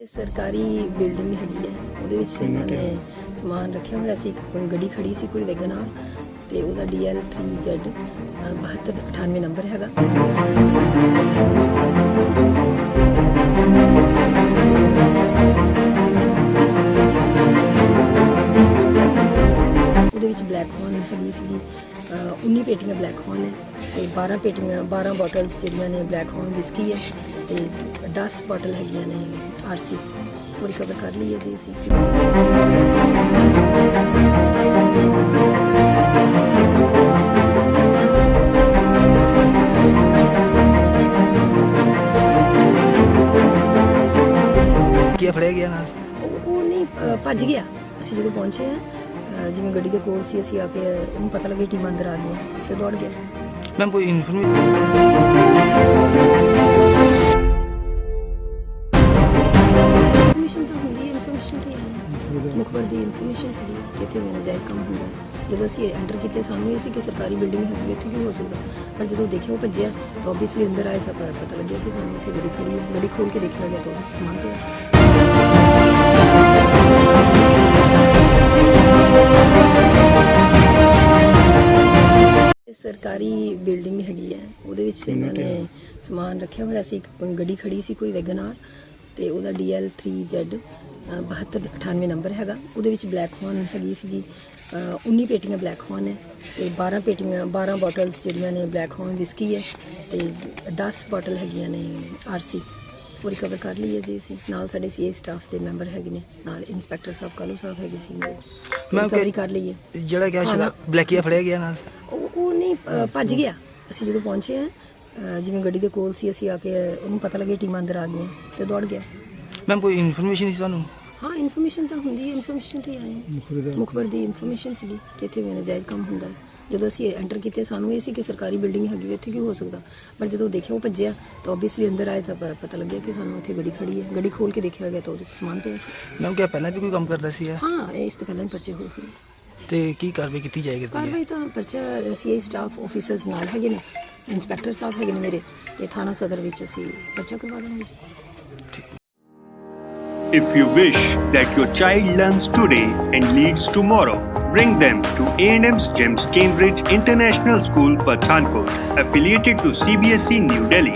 ਇਹ ਸਰਕਾਰੀ ਬਿਲਡਿੰਗ ਹੈਗੀ ਹੈ ਉਹਦੇ ਵਿੱਚ ਇਹਨਾਂ ਨੇ ਸਮਾਨ ਰੱਖਿਆ ਹੋਇਆ ਸੀ ਕੋਈ ਗੱਡੀ ਖੜੀ ਸੀ ਕੋਈ ਵੈਗਨ ਆਰ ਤੇ ਉਹਦਾ DL 3Z 7298 ਨੰਬਰ ਹੈਗਾ। ਉਹਦੇ ਵਿੱਚ ਬਲੈਕ ਹੌਰਨ ਹੈਗੀ ਸੀ 19 ਪੇਟੀਆਂ ਬਲੈਕ ਹੌਰਨ ਹੈ ਤੇ 12 ਪੇਟੀਆਂ 12 ਬੋਟਲਸ ਜਿਹੜੀਆਂ ਨੇ ਬਲੈਕ ਹੌਰਨ ਵਿਸਕੀ ਹੈ ਤੇ 10 ਬੋਟਲ ਹੈਗੀਆਂ ਨੇ ਆਰਸੀ ਉਹ ਰਿਕਵਰ ਕਰ ਲਈ ਹੈ ਜੀ ਅਸੀਂ ਕੀ ਫੜਿਆ ਗਿਆ ਨਾਲ ਉਹ ਉਹ ਨਹੀਂ ਅ, ਭੱਜ ਗਿਆ ਅਸੀਂ ਜਦੋਂ ਪਹੁੰਚੇ ਆ ਜਿਵੇਂ ਗੱਡੀ ਦੇ ਕੋਲ ਸੀ ਅਸੀਂ ਆ ਕੇ ਉਹਨੂੰ ਪਤਾ ਲੱਗਿਆ ਟੀਮ ਅੰਦਰ ਆ ਗਈ ਤੇ ਦੌੜ ਗਿਆ ਮੈਮ ਕੋਈ ਇਨਫੋਰਮੇਸ਼ਨ ਤਾਂ ਹੁੰਦੀ ਹੈ ਇਨਫੋਰਮੇਸ਼ਨ ਤੇ ਆਈ ਮੁਖਬਰ ਦੀ ਇਨਫੋਰਮੇਸ਼ਨ ਸੀ ਜਿੱਥੇ ਵੀ ਨਜਾਇਜ਼ ਕੰਮ ਹੁੰਦਾ ਜਦੋਂ ਅਸੀਂ ਐਂਟਰ ਕੀਤੇ ਸਾਨੂੰ ਇਹ ਸੀ ਕਿ ਸਰਕਾਰੀ ਬਿਲਡਿੰਗ ਹੈਗੀ ਇੱਥੇ ਕੀ ਹੋ ਸਕਦਾ। ਪਰ ਜਦੋਂ ਦੇਖਿਆ ਉਹ ਭੱਜਿਆ ਤਾਂ ਆਬਵੀਅਸਲੀ ਅੰਦਰ ਆਏ ਤਾਂ ਪਤਾ ਲੱਗਿਆ ਕਿ ਸਾਨੂੰ ਇੱਥੇ ਗੱਡੀ ਖੜੀ ਹੈ। ਗੱਡੀ ਖੋਲ ਕੇ ਦੇਖਿਆ ਗਿਆ ਤਾਂ ਸਮਾਨ ਪਿਆ ਸੀ। ਵਿੱਚ ਇਹਨਾਂ ਨੇ ਸਮਾਨ ਰੱਖਿਆ ਹੋਇਆ ਸੀ ਕੋਈ ਗੱਡੀ ਖੜੀ ਸੀ ਕੋਈ ਵੈਗਨ ਆਰ ਤੇ ਉਹਦਾ DL 3Z 7298 ਨੰਬਰ ਹੈਗਾ। ਉਹਦੇ ਵਿੱਚ ਬਲੈਕ ਹੌਰਨ ਹੈਗੀ ਸੀਗੀ ਅ, 19 ਪੇਟੀਆਂ ਬਲੈਕ ਹੌਰਨ ਹੈ ਤੇ 12 ਪੇਟੀਆਂ 12 ਬੋਟਲਸ ਜਿਹੜੀਆਂ ਨੇ ਬਲੈਕ ਹੌਰਨ ਵਿਸਕੀ ਹੈ ਤੇ 10 ਬੋਟਲ ਹੈਗੀਆਂ ਨੇ ਆਰਸੀ ਉਹ ਰਿਕਵਰ ਕਰ ਲਈ ਹੈ ਜੀ ਅਸੀਂ। ਨਾਲ ਸਾਡੇ ਸੀਏ ਸਟਾਫ ਦੇ ਮੈਂਬਰ ਹੈਗੇ ਨੇ ਨਾਲ ਇੰਸਪੈਕਟਰ ਸਾਹਿਬ ਕਾਲੂ ਸਾਹਿਬ ਹੈਗੇ ਸੀ Ma'am, ਰਿਕਵਰੀ ਕਰ ਲਈ ਹੈ। ਜਿਹੜਾ ਸੀਗਾ ਨਾ। ਬਲੈਕੀਆ ਫੜਿਆ ਗਿਆ ਨਾਲ। ਉਹ ਉਹ ਨਹੀਂ ਅ, ਭੱਜ ਗਿਆ। ਅਸੀਂ ਜਦੋਂ ਪਹੁੰਚੇ ਆ ਜਿਵੇਂ ਗੱਡੀ ਦੇ ਕੋਲ ਸੀ ਅਸੀਂ ਆ ਕੇ ਉਹਨੂੰ ਪਤਾ ਲੱਗਿਆ ਟੀਮ ਅੰਦਰ ਆ ਗਈਆਂ ਤੇ ਦੌੜ ਗਿਆ। ਮੈਮ ਕੋਈ ਇਨਫੋਰਮੇਸ਼ਨ ਸੀ ਤੁਹਾਨੂੰ? ਹਾਂ ਇਨਫੋਰਮੇਸ਼ਨ ਤਾਂ ਹੁੰਦੀ ਹੈ ਇਨਫੋਰਮੇਸ਼ਨ ਤੇ ਆਏ ਹਾਂ। ਮੁਖਬਰ ਦੀ ਇਨਫੋਰਮੇਸ਼ਨ ਸੀਗੀ ਕਿ ਇੱਥੇ ਵੀ ਨਜਾਇਜ਼ ਕੰਮ ਹੁੰਦਾ ਹੈ। ਜਦੋਂ ਅਸੀਂ ਐਂਟਰ ਕੀਤੇ ਸਾਨੂੰ ਇਹ ਸੀ ਕਿ ਸਰਕਾਰੀ ਬਿਲਡਿੰਗ ਹੈਗੀ ਇੱਥੇ ਕੀ ਹੋ ਸਕਦਾ? ਪਰ ਜਦੋਂ ਦੇਖਿਆ ਉਹ ਭੱਜਿਆ ਤਾਂ ਆਬਵੀਅਸਲੀ ਅੰਦਰ ਆਏ ਤਾਂ ਪਤਾ ਲੱਗਿਆ ਕਿ ਸਾਨੂੰ ਇੱਥੇ ਗੱਡੀ ਖੜੀ ਹੈ। ਗੱਡੀ ਖੋਲ ਕੇ ਦੇਖਿਆ ਗਿਆ ਤਾਂ ਉਹਦੇ ਸਮਾਨ ਪਿਆ ਸੀ। ਮੈਮ ਕਿਹਾ ਪਹਿਲਾਂ ਵੀ ਕੋਈ ਕੰਮ ਕਰਦਾ ਸੀ? ਹਾਂ ਇਹ ਇਸ ਤੋਂ ਪਹਿਲਾਂ ਪਰਚੇ ਹੋਏ ਹੋਏ ਤੇ ਕੀ ਕਾਰਵਾਈ ਕੀਤੀ ਜਾਏਗੀ ਹੈ ਕਾਰਵਾਈ ਤਾਂ ਪਰਚਾ ਸੀਆਈ ਸਟਾਫ ਆਫੀਸਰਸ ਨਾਲ ਹੈਗੇ ਨੇ। ਇੰਸਪੈਕਟਰ ਸਾਹਿਬ ਹੈਗੇ ਨੇ ਮੇਰੇ ਤੇ ਥਾਣਾ ਸਦਰ ਵਿੱਚ ਅਸੀਂ ਪਰਚਾ ਕਰਵਾ ਦਾਂਗੇ ਜੀ If you wish that your child learns today and leads tomorrow, bring them to A&M's Gems Cambridge International School, Pathankot, affiliated to CBSE E, New Delhi.